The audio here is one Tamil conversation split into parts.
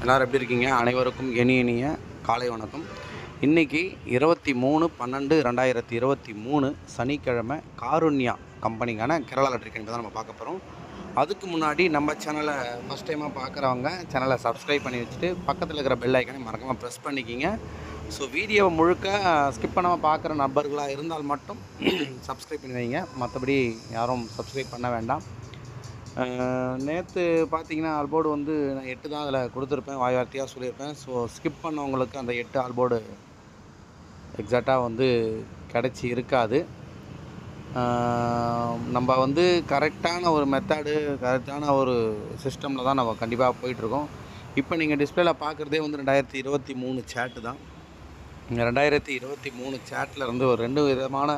எல்லோரும் எப்படி இருக்கீங்க? அனைவருக்கும் இனிய இனிய காலை வணக்கம். இன்றைக்கி இருபத்தி மூணு பன்னெண்டு ரெண்டாயிரத்தி இருபத்தி மூணு சனிக்கிழமை காருண்யா கம்பெனிக்கான கேரளா லாட்ரி தான் நம்ம பார்க்க போகிறோம் அதுக்கு முன்னாடி நம்ம சேனலை ஃபஸ்ட் டைமாக பார்க்குறவங்க சேனலை சப்ஸ்கிரைப் பண்ணி வச்சுட்டு பக்கத்தில் இருக்கிற பெல் ஐக்கனை மறக்காமல் ப்ரெஸ் பண்ணிக்கிங்க. ஸோ வீடியோவை முழுக்க ஸ்கிப் பண்ணாமல் பார்க்குற நபர்களாக இருந்தால் மட்டும் சப்ஸ்கிரைப் பண்ணி வைங்க. மற்றபடி யாரும் சப்ஸ்கிரைப் பண்ண வேண்டாம். நேற்று பார்த்தீங்கன்னா ஆல்போர்டு வந்து நான் எட்டு தான் அதில் கொடுத்துருப்பேன் வாய் வார்த்தையாக சொல்லியிருப்பேன். ஸோ ஸ்கிப் பண்ணவங்களுக்கு அந்த எட்டு ஆல்போர்டு எக்ஸாக்டாக வந்து கிடச்சி இருக்காது. நம்ம வந்து கரெக்டான ஒரு மெத்தடு கரெக்டான ஒரு சிஸ்டமில் தான் நம்ம கண்டிப்பாக போயிட்டுருக்கோம். இப்போ நீங்கள் டிஸ்பிளேல பார்க்குறதே வந்து ரெண்டாயிரத்தி இருபத்தி மூணு சேட்டு தான். ரெண்டாயிரத்தி இருபத்தி மூணு சேட்டில் இருந்து ஒரு ரெண்டு விதமான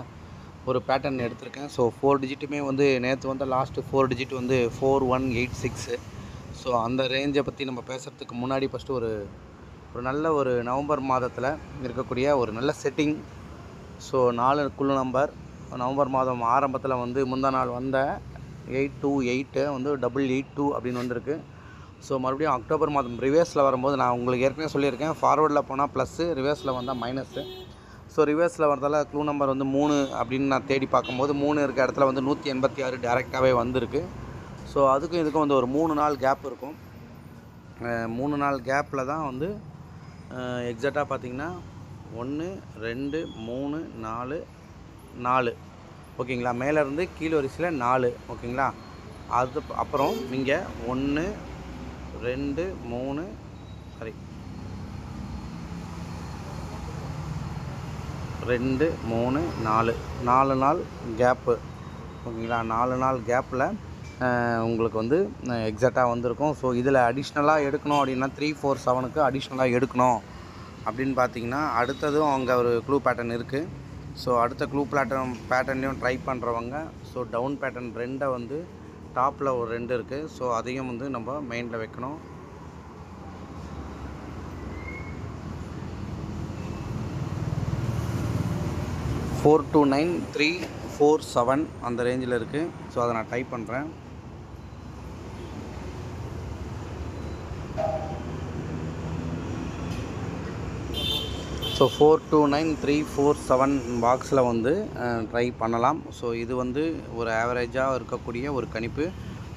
ஒரு பேட்டர்ன் எடுத்திருக்கேன். ஸோ ஃபோர் டிஜிட்டுமே வந்து நேற்று வந்து லாஸ்ட்டு ஃபோர் டிஜிட் வந்து four one eight six so அந்த ரேஞ்சை பற்றி நம்ம பேசுகிறதுக்கு முன்னாடி ஃபஸ்ட்டு ஒரு ஒரு நல்ல ஒரு நவம்பர் மாதத்தில் இருக்கக்கூடிய ஒரு நல்ல செட்டிங் ஸோ நாலு குழு நம்பர் நவம்பர் மாதம் ஆரம்பத்தில் வந்து முந்தா நாள் வந்த எயிட் டூ எயிட்டு வந்து டபுள் எயிட் டூ அப்படின்னு வந்திருக்கு. ஸோ மறுபடியும் அக்டோபர் மாதம் ரிவர்ஸில் வரும்போது நான் உங்களுக்கு ஏற்கனவே சொல்லியிருக்கேன். ஃபார்வர்டில் போனால் ப்ளஸ்ஸு ரிவர்ஸில் வந்தால் மைனஸு ஸோ ரிவர்ஸில் வரதால க்ளூ நம்பர் வந்து மூணு அப்படின்னு நான் தேடி பார்க்கும்போது மூணு இருக்க இடத்துல வந்து நூற்றி எண்பத்தி ஆறு டேரெக்டாகவே வந்திருக்கு. ஸோ அதுக்கும் இதுக்கும் வந்து ஒரு மூணு நாள் கேப் இருக்கும். மூணு நாள் கேப்பில் தான் வந்து எக்ஸாக்டாக பார்த்தீங்கன்னா ஒன்று ரெண்டு மூணு நாலு நாலு. ஓகேங்களா? மேலேருந்து கீழ் வரிசையில் நாலு. ஓகேங்களா? அது அப்புறம் நீங்கள் ஒன்று ரெண்டு மூணு சாரி ரெண்டு மூணு நாலு. நாலு நாள் கேப்பு ஓகேங்களா? நாலு நாள் கேப்பில் உங்களுக்கு வந்து எக்ஸாக்டாக வந்திருக்கும். ஸோ இதில் அடிஷ்னலாக எடுக்கணும் அப்படின்னா த்ரீ ஃபோர் செவனுக்கு அடிஷ்னலாக எடுக்கணும். அப்படின்னு பார்த்தீங்கன்னா அடுத்ததும் அங்கே ஒரு க்ளூ பேட்டர்ன் இருக்குது ஸோ அடுத்த க்ளூ பேட்டர்ன் பேட்டர்ன்லேயும் ட்ரை பண்ணுறவங்க ஸோ டவுன் பேட்டர்ன் ரெண்டை வந்து டாப்பில் ஒரு ரெண்டு இருக்குது ஸோ அதையும் வந்து நம்ம மெயினில் வைக்கணும். Four two nine three four seven அந்த ரேஞ்சில் இருக்குது ஸோ அதை நான் டைப் பண்ணுறேன் so four two nine three four seven பாக்ஸில் வந்து ட்ரை பண்ணலாம். ஸோ இது வந்து ஒரு ஆவரேஜாக இருக்கக்கூடிய ஒரு கணிப்பு.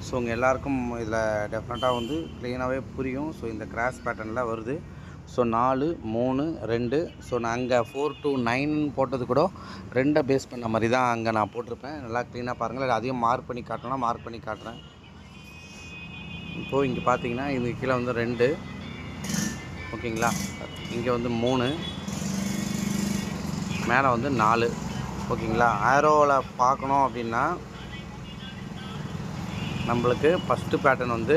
ஸோ உங்கள் எல்லாருக்கும் இதில் டெஃபினட்டாக வந்து க்ளீனாகவே புரியும். ஸோ இந்த கிராஸ் பேட்டர்னில் வருது. ஸோ நாலு மூணு ரெண்டு. ஸோ நான் அங்கே ஃபோர் டூ நைன் போட்டது கூட ரெண்டை பேஸ் பண்ண மாதிரி தான் அங்கே நான் போட்டிருப்பேன். நல்லா க்ளீனாக பாருங்கள் இல்லை அதையும் மார்க் பண்ணி காட்டணும்னா மார்க் பண்ணி காட்டுறேன். இப்போது இங்கே பார்த்தீங்கன்னா இது கீழே வந்து ரெண்டு. ஓகேங்களா? இங்கே வந்து மூணு. மேலே வந்து நாலு. ஓகேங்களா? ஆரோவில் பார்க்கணும் அப்படின்னா நம்மளுக்கு ஃபஸ்ட்டு பேட்டர்ன் வந்து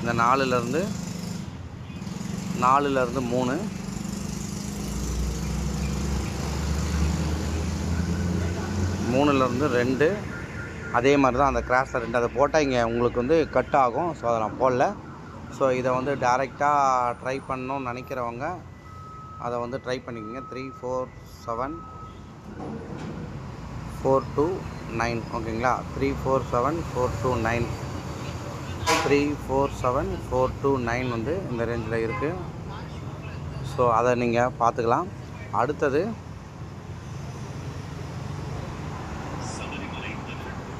இந்த நாலுலேருந்து நாலுலேருந்து மூணு. மூணுலேருந்து ரெண்டு. அதே மாதிரி தான் அந்த கிராஸில் ரெண்டு. அதை போட்டால் இங்கே உங்களுக்கு வந்து கட் ஆகும். ஸோ அதை நான் போடல. ஸோ இதை வந்து டேரெக்டாக ட்ரை பண்ணணும்னு நினைக்கிறவங்க அதை வந்து ட்ரை பண்ணிக்கோங்க. Three four seven four two nine ஓகேங்களா three four seven four two nine three four seven four two nine வந்து இந்த ரேஞ்சில் இருக்குது ஸோ அதை நீங்கள் பார்த்துக்கலாம். அடுத்தது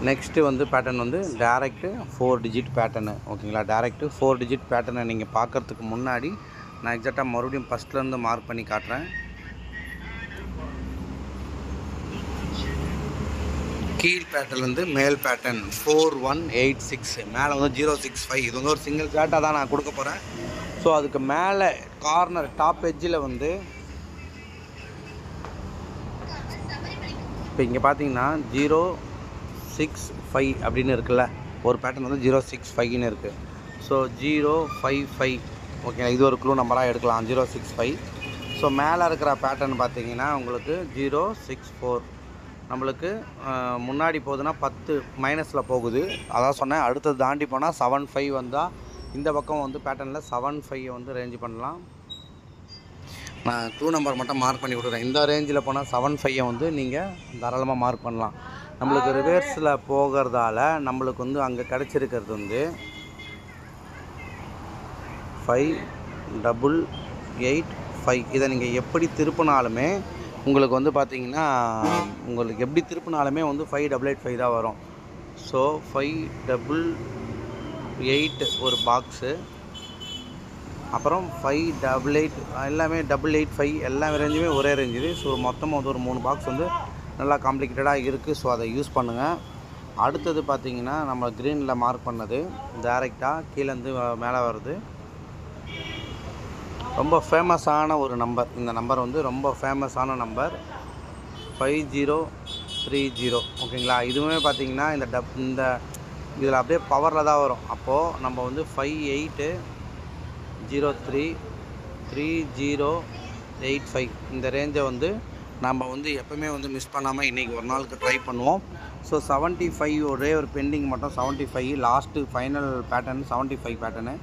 நெக்ஸ்ட்டு வந்து பேட்டர்ன் வந்து டேரெக்டு ஃபோர் டிஜிட் பேட்டர்னு ஓகேங்களா? டேரெக்டு ஃபோர் டிஜிட் பேட்டர்னை நீங்கள் பார்க்குறதுக்கு முன்னாடி நான் எக்ஸாக்டாக மறுபடியும் ஃபஸ்ட்லேருந்து மார்க் பண்ணி காட்டுறேன். கீழ் பேட்டர்லேருந்து மேல் pattern four one eight six மேலே வந்து ஜீரோ சிக்ஸ் ஃபைவ் இது வந்து ஒரு சிங்கிள் சேட்டாக தான் நான் கொடுக்க போகிறேன் ஸோ அதுக்கு மேலே கார்னர் டாப் எட்ஜில் வந்து இப்போ இங்கே பார்த்தீங்கன்னா ஜீரோ சிக்ஸ் ஃபைவ் அப்படின்னு இருக்குல்ல ஒரு பேட்டர்ன் வந்து ஜீரோ சிக்ஸ் ஃபைவ்னு இருக்குது so zero five five okay இது ஒரு க்ளூ நம்பராக எடுக்கலாம் ஜீரோ சிக்ஸ் ஃபைவ் ஸோ மேலே இருக்கிற பேட்டர்ன் பார்த்தீங்கன்னா உங்களுக்கு ஜீரோ சிக்ஸ் ஃபோர் நம்மளுக்கு முன்னாடி போகுதுன்னா பத்து மைனஸில் போகுது. அதான் சொன்னேன் அடுத்தது தாண்டி போனால் செவன் ஃபைவ் வந்தால் இந்த பக்கம் வந்து பேட்டர்னில் செவன் ஃபைவ் வந்து ரேஞ்ச் பண்ணலாம். நான் க்ளூ நம்பர் மட்டும் மார்க் பண்ணி கொடுக்குறேன். இந்த ரேஞ்சில் போனால் செவன் ஃபைவை வந்து நீங்கள் தாராளமாக மார்க் பண்ணலாம். நம்மளுக்கு ரிவர்ஸில் போகிறதால நம்மளுக்கு வந்து அங்கே கிடச்சிருக்கிறது வந்து ஃபைவ் டபுள் எயிட் ஃபைவ் இதை நீங்கள் எப்படி திருப்பினாலுமே உங்களுக்கு வந்து பார்த்தீங்கன்னா உங்களுக்கு எப்படி திருப்பினாலுமே வந்து ஃபைவ் டபுள் எயிட் ஃபைவ் தான் வரும். ஸோ ஃபைவ் டபுள் எயிட் ஒரு பாக்ஸு அப்புறம் ஃபைவ் டபுள் எயிட் எல்லாமே டபுள் எயிட் ஃபைவ் எல்லா ரேஞ்சுமே ஒரே ரேஞ்சுது ஸோ மொத்தமாக வந்து ஒரு மூணு பாக்ஸ் வந்து நல்லா காம்ப்ளிகேட்டடாக இருக்குது ஸோ அதை யூஸ் பண்ணுங்கள் அடுத்தது பார்த்தீங்கன்னா நம்ம க்ரீனில் மார்க் பண்ணது. டேரெக்டாக கீழேருந்து மேலே வருது. ரொம்ப ஃபேமஸான ஒரு நம்பர் இந்த நம்பர் வந்து ரொம்ப ஃபேமஸான number five zero three zero ஓகேங்களா இதுவுமே பார்த்திங்கன்னா இந்த டப் இந்த இதில் அப்படியே பவரில் தான் வரும். அப்போது நம்ம வந்து five eight zero three three zero eight five இந்த ரேஞ்சை வந்து நம்ம வந்து எப்போவுமே வந்து மிஸ் பண்ணாமல் இன்றைக்கி ஒரு நாளுக்கு ட்ரை பண்ணுவோம். ஸோ செவன்ட்டி ஃபைவ் ஒரே ஒரு பெண்டிங் மட்டும் seventy five last final pattern seventy five pattern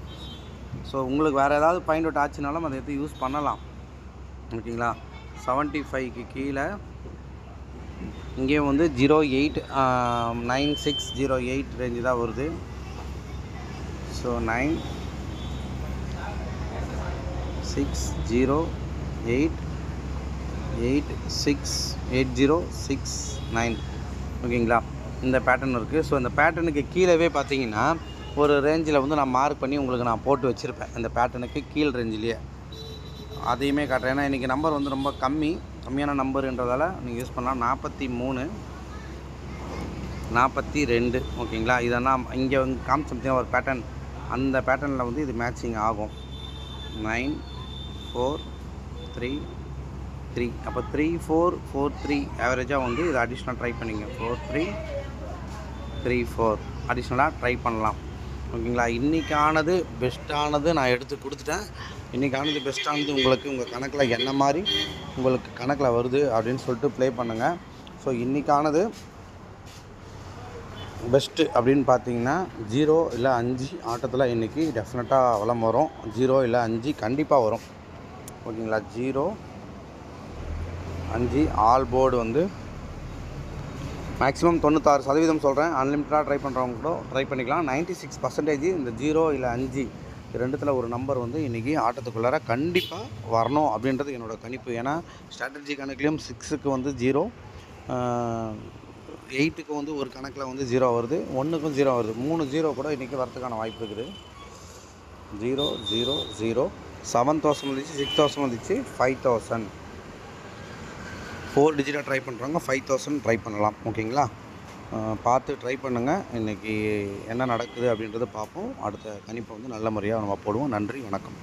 so உங்களுக்கு வேறு ஏதாவது பாயிண்ட் அவுட் ஆச்சுனாலும் அதை எடுத்து யூஸ் பண்ணலாம். ஓகேங்களா? செவன்ட்டி ஃபைவ்க்கு கீழே. இங்கேயும் வந்து zero eight nine six zero eight range தான் வருது. So nine six zero eight eight six eight zero six nine ஓகேங்களா? இந்த பேட்டர்ன் இருக்குது ஸோ இந்த பேட்டர்னுக்கு கீழவே பார்த்தீங்கன்னா ஒரு ரேஞ்சில் வந்து நான் மார்க் பண்ணி உங்களுக்கு நான் போட்டு வச்சுருப்பேன். இந்த பேட்டர்னுக்கு கீழ் ரேஞ்சிலேயே அதையுமே காட்டுறேன். ஏன்னா இன்றைக்கி நம்பர் வந்து ரொம்ப கம்மி. கம்மியான நம்பருன்றதால நீங்கள் யூஸ் பண்ணலாம். நாற்பத்தி மூணு நாற்பத்தி ரெண்டு. ஓகேங்களா? இதெல்லாம் இங்கே வந்து காமிச்சோம்னா ஒரு பேட்டர்ன் அந்த பேட்டர்னில் வந்து இது மேட்சிங் ஆகும். நைன் ஃபோர் த்ரீ த்ரீ அப்போ த்ரீ ஃபோர் ஃபோர் த்ரீ ஆவரேஜாக வந்து இது அடிஷ்னலாக ட்ரை பண்ணிங்க ஃபோர் த்ரீ த்ரீ ஃபோர் அடிஷ்னலாக ட்ரை பண்ணலாம். ஓகேங்களா? இன்றைக்கானது பெஸ்ட்டானது நான் எடுத்து கொடுத்துட்டேன். இன்றைக்கானது பெஸ்ட்டானது உங்களுக்கு உங்கள் கணக்கில் என்ன மாதிரி உங்களுக்கு கணக்கில் வருது அப்படின்னு சொல்லிட்டு ப்ளே பண்ணுங்கள் ஸோ இன்றைக்கானது பெஸ்ட்டு அப்படின்னு பார்த்தீங்கன்னா ஜீரோ இல்லை அஞ்சு ஆட்டத்தில் இன்றைக்கி டெஃபினட்டாக வளம் வரும். ஜீரோ இல்லை அஞ்சு கண்டிப்பாக வரும். ஓகேங்களா? ஜீரோ அஞ்சு ஆல் போர்டு வந்து மேக்ஸிமம் தொண்ணூத்தாறு சதவீதம் சொல்கிறேன் அன்லிமிட்டடாக ட்ரை பண்ணுறவங்க கூட ட்ரை பண்ணிக்கலாம். நைன்ட்டி சிக்ஸ் பர்சன்டேஜ் இந்த ஜீரோ இல்லை அஞ்சு ரெண்டுத்தில் ஒரு நம்பர் வந்து இன்றைக்கி ஆட்டத்துக்குள்ளார கண்டிப்பாக வரணும் அப்படின்றது என்னோட கணிப்பு. ஏன்னா ஸ்ட்ராட்டஜி கணக்குலேயும் சிக்ஸுக்கு வந்து ஜீரோ எயிட்டுக்கு வந்து ஒரு கணக்கில் வந்து ஜீரோ வருது. ஒன்றுக்கும் ஜீரோ வருது. மூணு ஜீரோ கூட இன்றைக்கி வரத்துக்கான வாய்ப்பு இருக்குது. Zero zero zero seven thousand வந்துச்சு சிக்ஸ் தௌசண்ட் வந்துச்சு ஃபைவ் தௌசண்ட் ஃபோர் டிஜிட்டாக ட்ரை பண்ணுறவங்க ஃபைவ் தௌசண்ட் ட்ரை பண்ணலாம் ஓகேங்களா? பார்த்து ட்ரை பண்ணுங்கள் இன்றைக்கி என்ன நடக்குது அப்படின்றத பார்ப்போம். அடுத்த கணிப்பை வந்து நல்ல முறையாக நம்ம போடுவோம். நன்றி வணக்கம்.